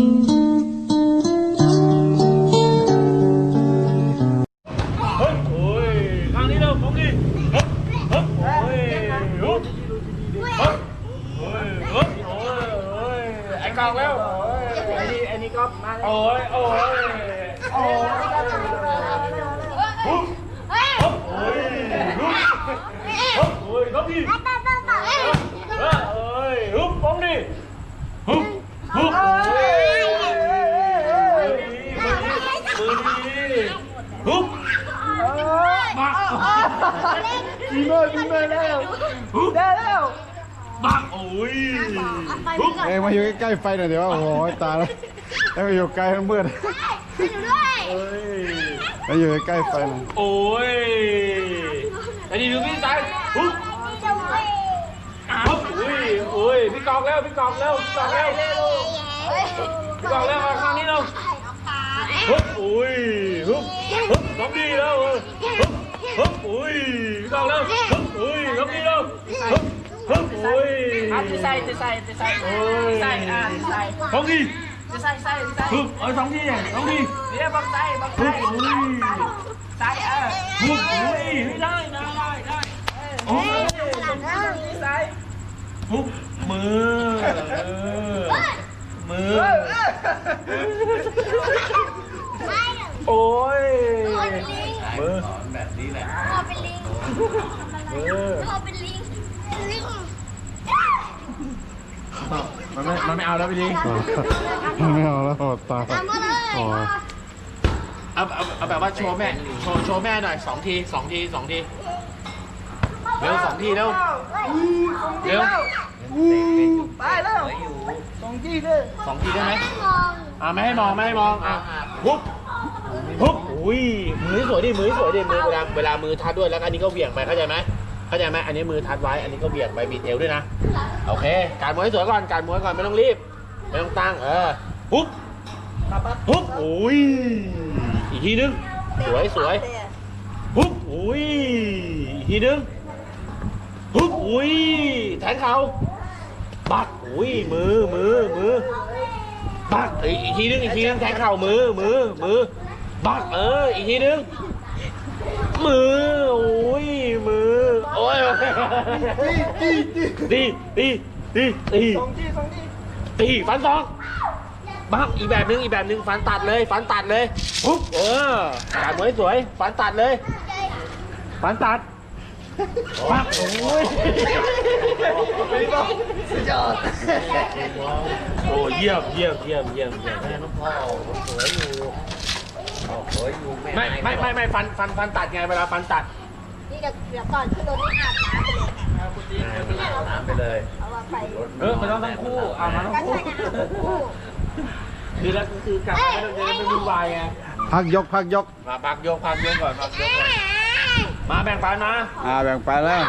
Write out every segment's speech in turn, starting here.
you ได้แล้วมาโอ้ยฮึบเอ้ยมาอยู่ใกล้ๆไฟหน่อยเดี๋ยวโอ้โหตายแล้วแล้วมาอยู่ไกลทั้งมืดให้หนูด้วยเอ้ยมาอยู่ใกล้ๆไฟหน่อยโอ้ยไอ้นี่ดูพี่สายฮึบจะไว้ฮึบอุ้ยอุ้ยพี่กองแล้วพี่กองแล้วพี่กองแล้วเฮ้ยพี่กองแล้วมาข้างนี้เราฮึบอุ้ยฮึบฮึบน้องดีแล้วเออฮึบฮึบอุ้ยพี่กองแล้วฮึบอุ้ยน้องดีแล้ว ฮึบฮึบอุ้ยอะจะใส่จะใส่จะใส่โอ้ยใส่อะใส่น้องดีจะใส่ใส่ใส่ฮึบเอ้ยน้องดีน้องดีเดี๋ยวบักใส่บักฮึใส่ใส่เออฮึบอุ้ยไม่ได้ได้ได้ได้โอ้ยใส่ฮึบมือมือโอ้ยมือพ่อเป็นลิงมือพ่อเป็นลิงลิง มันไม่มันไม่เอาแล้วพี่ลิงไม่เอาแล้วโอ้ตายทำมาเลยโอ้ยเอาเอาเอาแบบว่าโชว์แม่โชว์โชว์แม่หน่อยสองทีสองทีสองทีเร็วสองทีเร็วเร็วไปแล้วสองที่เลยสองทีได้ไหมมองอ่าไม่ให้มองไม่ให้มองอะปุ๊บปุ๊บอุ้ยมือสวยดิมือสวยดิมือเวลาเวลามือทัดด้วยแล้วก็อันนี้ก็เหวี่ยงไปเข้าใจไหม เข้าใจไหมอันนี้มือทัดไว้ อันนี้ก็เหวี่ยงไปบีบเอวด้วยนะ โอเค การมวยให้สวยก่อน การมวยก่อนไม่ต้องรีบ ไม่ต้องตั้ง เออ ปุ๊บปุ๊บอุ้ย อีกทีนึง สวยสวยปุ๊บอุ้ย อีกทีนึงปุ๊บอุ้ย แทงเขาบักอุ้ย มือ มือ มือบักเอ้ยอีกทีนึง อีกทีนึง แทงเข่ามือ มือ มือบักเออ อีกทีนึง มือ โอ้ย มือ โอ้ยตีตีตีตีตีสองที่สองที่ตีฟันสองบักอีกแบบนึงอีกแบบนึงฟันตัดเลย ฟันตัดเลยปุ๊บเออการมวยสวย ฟันตัดเลย ฟันตัดบักโอ้ยสุดยอดโอ้เยี่ยมเยี่ยมเยี่ยมเยี่ยมเยี่ยมไม่ไม่ไม่ไม่ฟันฟันฟันตัดไงเวลาฟันตัด นี่เดี๋ยวเดี๋ยวก่อนขึ้นรถนี่อาบน้ำไปเลยเอามาไปเออมันต้องทั้งคู่อ่ามันต้องก็คู่ใช่นะคู่คือแล้วคือกลับไม่ต้องจะได้ไม่วุ่นวายไงพักยกพักยกมาพักยกพักยกก่อนพักยกก่อนมาแบ่งปันมาอ่าแบ่งไปแล้ว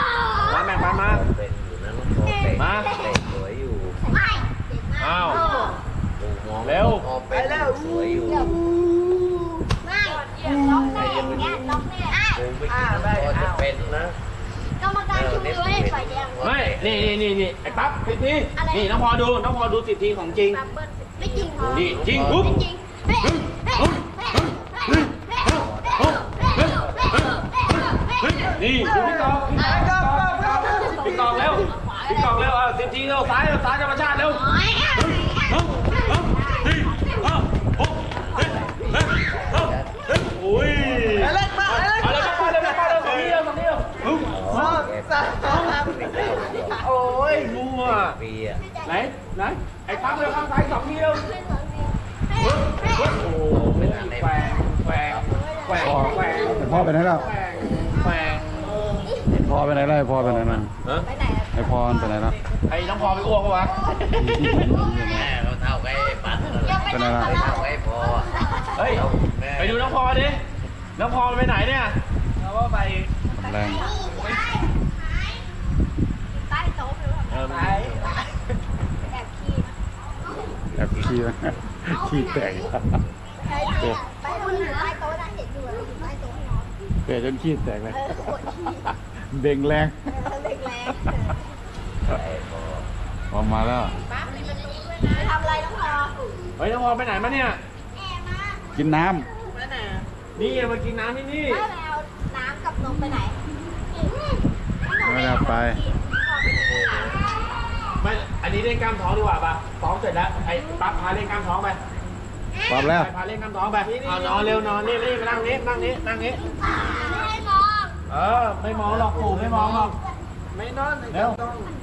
มาแบ่งปันมามาไม่อ้าวเร็วไปแล้วอู้ไม่ล็อกแน่อย่างเงี้ยล็อกแน่อ่าได้อ้าวกรรมการชูมือไว้ฝ่ายแดงไม่ นี่นี่นี่นี่ไอ้ปั๊บสิบทีนี่น้องพอดู น้องพอดูสิบทีของจริง ไม่จริงนี่จริงปุ๊บไม่จริงเฮ้ยเฮ้ยเฮ้ยเฮ้ยเฮ้ยเฮ้ยเฮ้ยเฮ้ยนี่ดูพี่กองพี่กองแล้วพี่กองแล้วอะสิบทีเร็วซ้ายเร็วซ้ายธรรมชาติเร็ว พ่อไปไหนแล้วแฝงแฝงพ่อไปไหนแล้วพ่อไปไหนแล้วฮะไปไหนอะไอพ่อมันไปไหนแล้วไอ้น้องพอไปอ้วกปะวะยังไม่ไปไหนนั่งแล้วกับเราเฮ้ยไปดูน้องพอดิน้องพอไปไหนเนี่ยเราว่าไปแรงใต้โต๊ะหรือเปล่าเออไปแอบขี้แอบขี้นะขี้แตกใช่จริงไปคนอยู่ใต้โต๊ะนะ เตะจนขี้แตกเลยเออปวดขี้เบ่งแรงเออเล็กแรงพอมาแล้วป้าไปทำอะไรน้องพอไปฮ้ยน้องพอไปไหนมาเนี่ยกินน้นี่มากินน้ำที่นี่แล้วเอาน้ำกับนมไปไหนำไม่ได้ไป ไม่ อันนี้เล่นกล้ามท้องดีกว่าป่ะท้องเสร็จแล้วไอ้ปั๊บพาเล่นกล้ามท้องไป พร้อมแล้วไปพาเล่นกล้ามท้องไปเอานอนเร็วนอนนี่นี่มานั่งนี้นั่งนี้นั่งนี้ ไม่ให้มองเออ ไม่มองหรอกปู่ไม่มองหรอก ไม่นอนเร็ว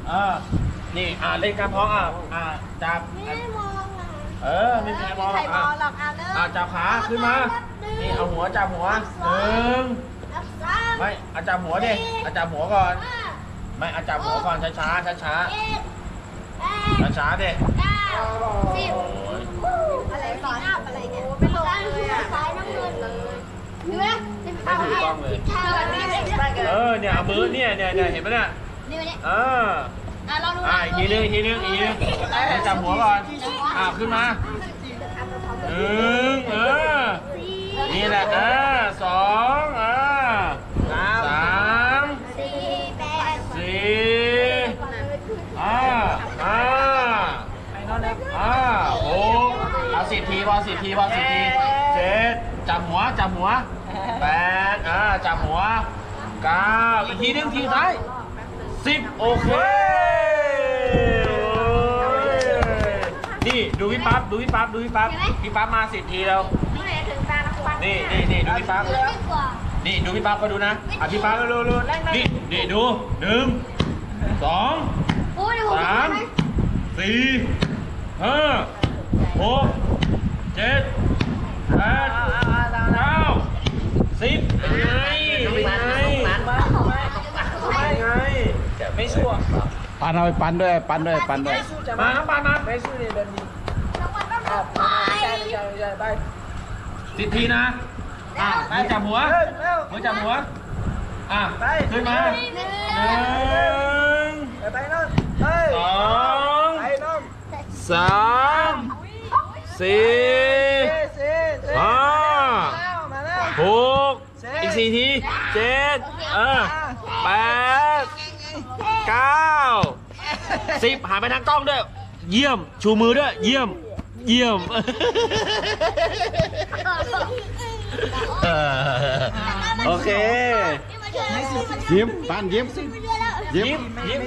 เออนี่ อ่าเล่นกล้ามท้องอะ อ่าจับ ไม่ให้มองอะเออ ไม่มีใครมองหรใครอกมอะองหรอกเอาเริ่มอ่าจับขาขึ้นมา นี่เอาหัวจับหัวหนึ่งนับสามไม่เอาจับหัวดิเอาจับหัวก่อนห้าไม่เอาจับหัวก่อนช้าช้าช้าช้าเจ็ดแป ช้าดช้าๆดิเก้าสิบโอ้ยอะไรสอนอะไรเนี่ยไม่ลงเลยอะซ้ายน้ำเงินเลยดูนะไม่ถูกต้องเลยเท่านี้เออเนี่ยเอามือเนี่ยเนี่ยเนี่ยเห็นไหมเนี่ยนี่มาเนี่ยเอออะลองดูอ่าอีกทีนึงอีกทีนึงอีกทีนึงให้จับหัวก่อนอ่าขึ้นมาหนึ่งเออ นี่แหละเออสองเออสาม สี่แปด สี่ห้าห้า ไปนอนแล้ว ห้าหกเอาสิบ ทีพอสิบทีพอสิบทีเจ็ดจับหัวจับหัวแปดอ่าจับหัวเก้าอีกทีนึงทีท้ายสิบโอเคนี่ดูพี่ปั๊บดูพี่ปั๊บดูพี่ปั๊บพี่ปั๊บมาสิบทีแล้วดูไหนถึงตาละควันนี่นี่นี่ดูพี่ปั๊บดีกว่านี่ดูพี่ปั๊บก็ดูนะอะพี่ปั๊บเร็วๆเร็วๆนี่นี่ดูหนึ่งสองโอ้ยผมสามสี่ห้าหก เจ็ดแปดเก้าสิบเป็นไงเป็นไงเป็นไงไม่สู้อะปันเอาไปปันด้วยปันด้วยปันด้วยมามาน้ำปลามาไม่สู้เนี่ยแบบนี้รางวัลต้องอะไปไม่ใช่ใช่ใช่ไปสิบทีนะอะมือจับหัวเร็วจับหัวอะไปขึ้นมาหนึ่งไปไปนอนเฮ้ยสองไปนอนสาม สี่เซ่เซ่เซ่ห้าแล้วมาแล้วหกอีกสี่ทีเจ็ดเออแปดเก้าสิบหันไปทางกล้องด้วย เยี่ยม ชูมือด้วย เยี่ยม เยี่ยมเออโอเคยิ้มปันยิ้ม ยิ้ยิ้มมยิ้ม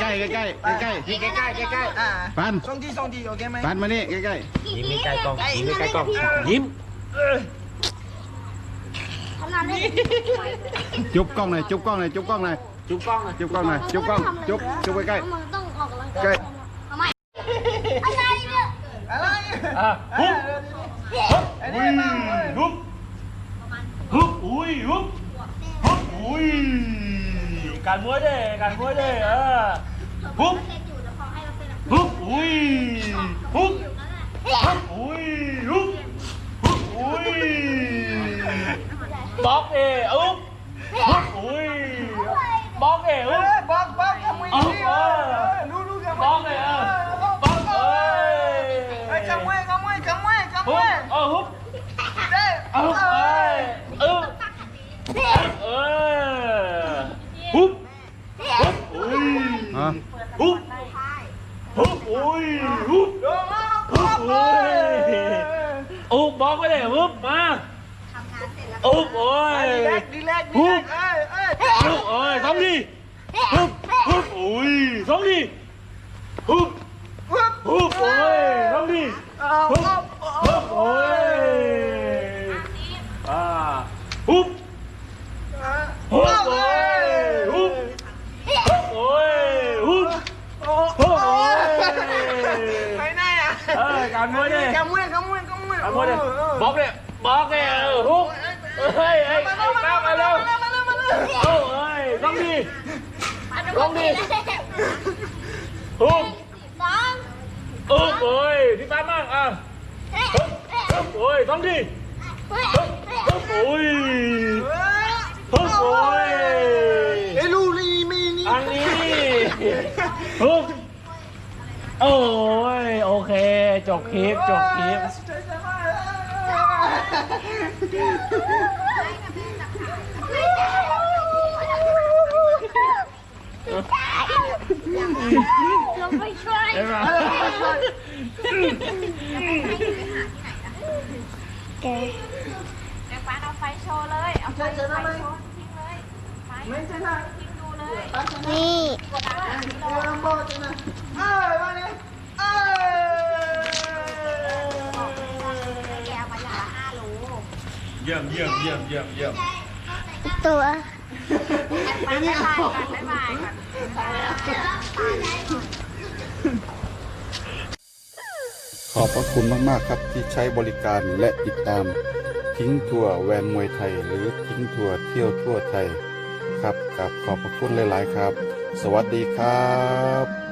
ใกล้ใกล้ใกล้ใกล้ใกล้ใกล้ยิ้มใกล้ๆใกล้อะปันสองทีสองทีโอเคไหมปันมานี่ใกล้ใกล้ๆยิ้มใกล้ๆกล้องยิ้มใกล้ๆกล้องยิ้มทำงานได้จุ๊บกล้องหน่อยจุ๊บกล้องหน่อยจุ๊บกล้องหน่อยจุ๊บกล้องหน่อยจุ๊บกล้องหน่อยจุ๊บกล้องจุ๊บจุ๊บใกล้มึงต้องออกกำลังใกล้กายทำไมอะไรเนี่ยอะไรอะปุ๊บอันอุ้นี้ยมาเว้ยลุกฮึบอุ้ยฮึบฮึบอุ้ย การมวยเด้การมวยเด้เออฮึบฮึบอุ้ยฮึบฮึบอุ้ยฮึบฮึบอุ้ยบล็อกเอ้อึ๊บฮึบอุ้ยบล็อกเอ้อึ๊ เฮ้ บ ยบอกบอกทำมือดีเออรู้รู้กัน บล็อกเลยเออบล็อกเอ้ย เฮ้ยขโมยขโมยขโมยขโม ฮึบ ย เออฮึบ เด้อ เอาเอ้ยเออเออฮึบฮึบอุ้ย ๆอ๋อ ฮึบ ฮึบอุ้ยฮึบโดนมาฮึบอุ้ยอุบบอกไปเลยฮึบมาอุบโอ้ยดีแลกดีแลกดีแลกเอ้ยเอ้ยฮึบโอ้ยสองทีฮึบฮึบอุ้ยสองทีฮึบฮึบฮึบโอ้ยสองทีเอาฮึบเอาฮึบโอ้ยอ่าฮึบ เอา ฮึบโอ้ยฮึบฮึบโอ้ยฮึบ โอ้ ฮึบโอ้ย ไปไหนอะ เออการมวยดิ ขโมยขโมยข โมยการมวยดิบล็อกดิบล็อกดิเออฮึบเฮ้ยเฮ้ยมาไอ้เร็วมาก้าวมาเร็เร็ววมาเร็วมาเร็วมาเร็วเอ้าเอ้ยต้องดีต้องดีฮึบสองฮึบโอ้ยพี่ป้ามากอะฮึบฮึบโอ้ยต้องดีฮึบฮึบโอ้ยฮึบโอ้ยไอ้ลูกนี่มีนี่อันนี้ฮึบโอ้ยโอเค จบคลิป จบคลิปลง ไปช่วยเห็นไหมแกแจ็คฟ้าเอาไฟโชว์เลย เอาไฟไฟโชว์ทิ้งเลยไฟไม่ใช่นะทิ้งดูเลย นี่เดี๋ยวลำบากจังนะเอ้ยมาเนี่ยเอ้ย เยี่ยมเยี่ยมเยี่ยมเยี่ยมเยี่ยมตัวไปบ๊ายบายก่อนบ๊ายบายก่อนขอบพระคุณมาก ๆ ครับที่ใช้บริการและติดตามทิ้งทัวร์แวนมวยไทย หรือทิ้งทัวร์เที่ยวทั่วไทยครับกับขอบพระคุณหลาย ๆ ครับ สวัสดีครับ